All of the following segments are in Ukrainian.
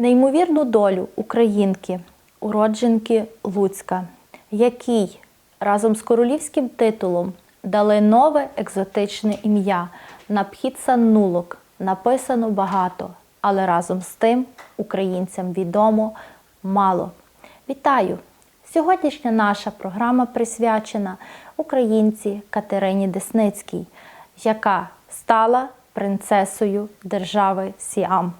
Неймовірну долю українки, уродженки Луцька, якій разом з королівським титулом дали нове екзотичне ім'я Напхітсанулок. Написано багато, але разом з тим українцям відомо мало. Вітаю! Сьогоднішня наша програма присвячена українці Катерині Десницькій, яка стала принцесою держави Сіам.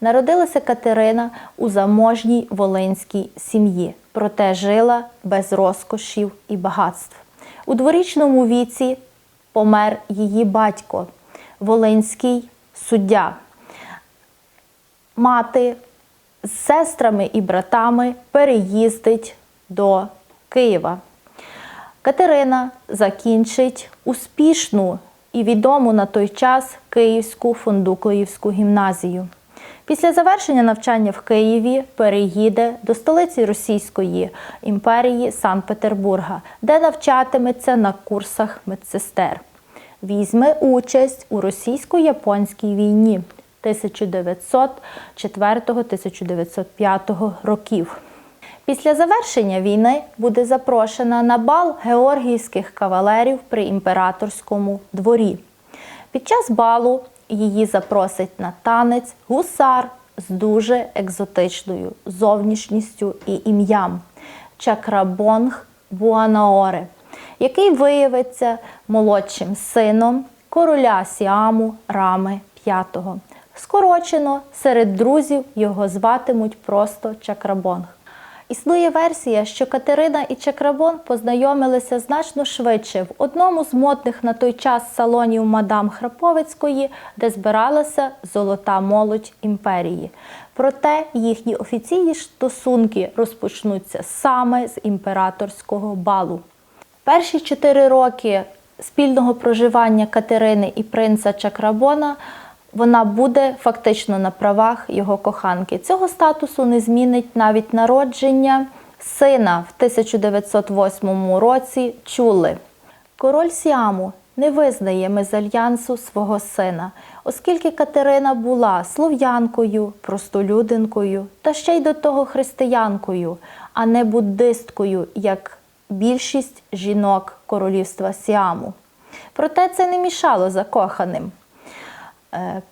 Народилася Катерина у заможній волинській сім'ї, проте жила без розкошів і багатств. У дворічному віці помер її батько, волинський суддя. Мати з сестрами і братами переїздить до Києва. Катерина закінчить успішну і відому на той час Київську фундуклеївську гімназію. Після завершення навчання в Києві переїде до столиці Російської імперії Санкт-Петербурга, де навчатиметься на курсах медсестер. Візьме участь у російсько-японській війні 1904-1905 років. Після завершення війни буде запрошена на бал георгіївських кавалерів при імператорському дворі. Під час балу її запросить на танець гусар з дуже екзотичною зовнішністю і ім'ям Чакрабонг Буанаоре, який виявиться молодшим сином короля Сіаму Рами V. Скорочено серед друзів його зватимуть просто Чакрабонг. Існує версія, що Катерина і Чакрабон познайомилися значно швидше в одному з модних на той час салонів мадам Храповицької, де збиралася золота молодь імперії. Проте їхні офіційні стосунки розпочнуться саме з імператорського балу. Перші чотири роки спільного проживання Катерини і принца Чакрабона вона буде фактично на правах його коханки. Цього статусу не змінить навіть народження сина в 1908 році Чули. Король Сіаму не визнає мезальянсу свого сина, оскільки Катерина була слов'янкою, простолюдинкою та ще й до того християнкою, а не буддисткою, як більшість жінок королівства Сіаму. Проте це не мішало закоханим. Е,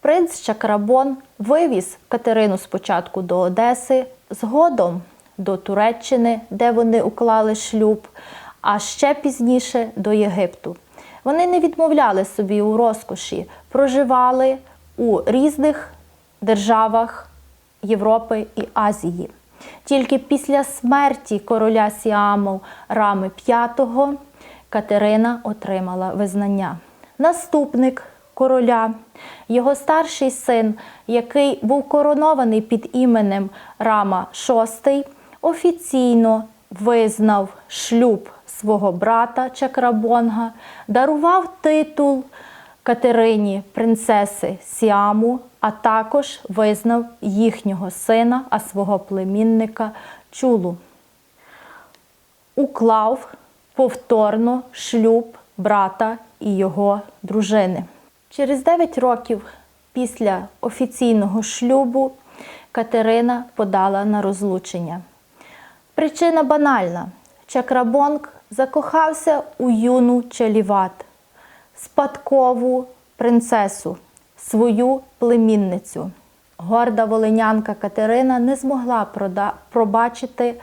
Принц Чакрабон вивіз Катерину спочатку до Одеси, згодом до Туреччини, де вони уклали шлюб, а ще пізніше до Єгипту. Вони не відмовляли собі у розкоші, проживали у різних державах Європи і Азії. Тільки після смерті короля Сіаму Рами V Катерина отримала визнання. Наступник короля, його старший син, який був коронований під іменем Рама VI, офіційно визнав шлюб свого брата Чакрабонга, дарував титул Катерині принцеси Сіаму, а також визнав їхнього сина, а свого племінника Чулу. Уклав повторно шлюб брата і його дружини. Через 9 років після офіційного шлюбу Катерина подала на розлучення. Причина банальна: Чакрабонг закохався у юну Челіват, спадкову принцесу, свою племінницю. Горда волинянка Катерина не змогла пробачити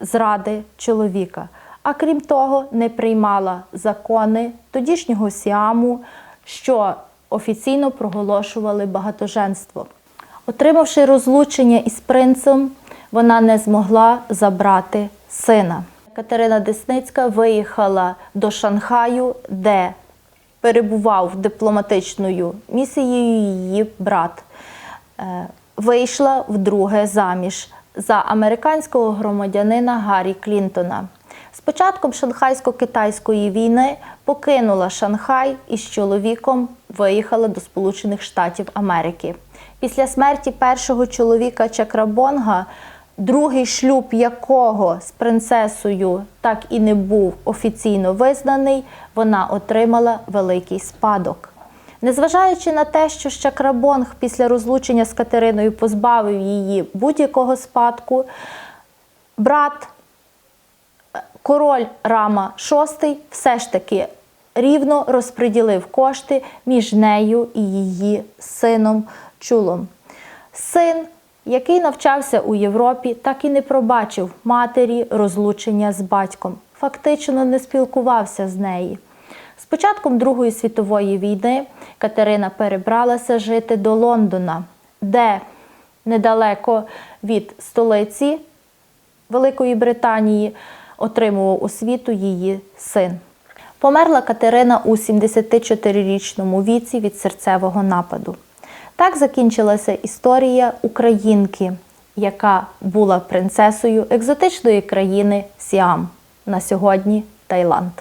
зради чоловіка, а крім того, не приймала закони тодішнього Сіаму, що офіційно проголошували багатоженство. Отримавши розлучення із принцем, вона не змогла забрати сина. Катерина Десницька виїхала до Шанхаю, де перебував дипломатичною місією її брат. Е, Вийшла вдруге заміж за американського громадянина Гаррі Клінтона. З початком шанхайсько-китайської війни покинула Шанхай і з чоловіком виїхала до Сполучених Штатів Америки. Після смерті першого чоловіка Чакрабонга, другий шлюб якого з принцесою так і не був офіційно визнаний, вона отримала великий спадок. Незважаючи на те, що Щакрабонг після розлучення з Катериною позбавив її будь-якого спадку, брат король Рама VI все ж таки рівно розподілив кошти між нею і її сином Чулом. Син, який навчався у Європі, так і не пробачив матері розлучення з батьком, фактично не спілкувався з нею. З початком Другої світової війни Катерина перебралася жити до Лондона, де недалеко від столиці Великої Британії отримував освіту її син. Померла Катерина у 74-річному віці від серцевого нападу. Так закінчилася історія українки, яка була принцесою екзотичної країни Сіам, на сьогодні Таїланд.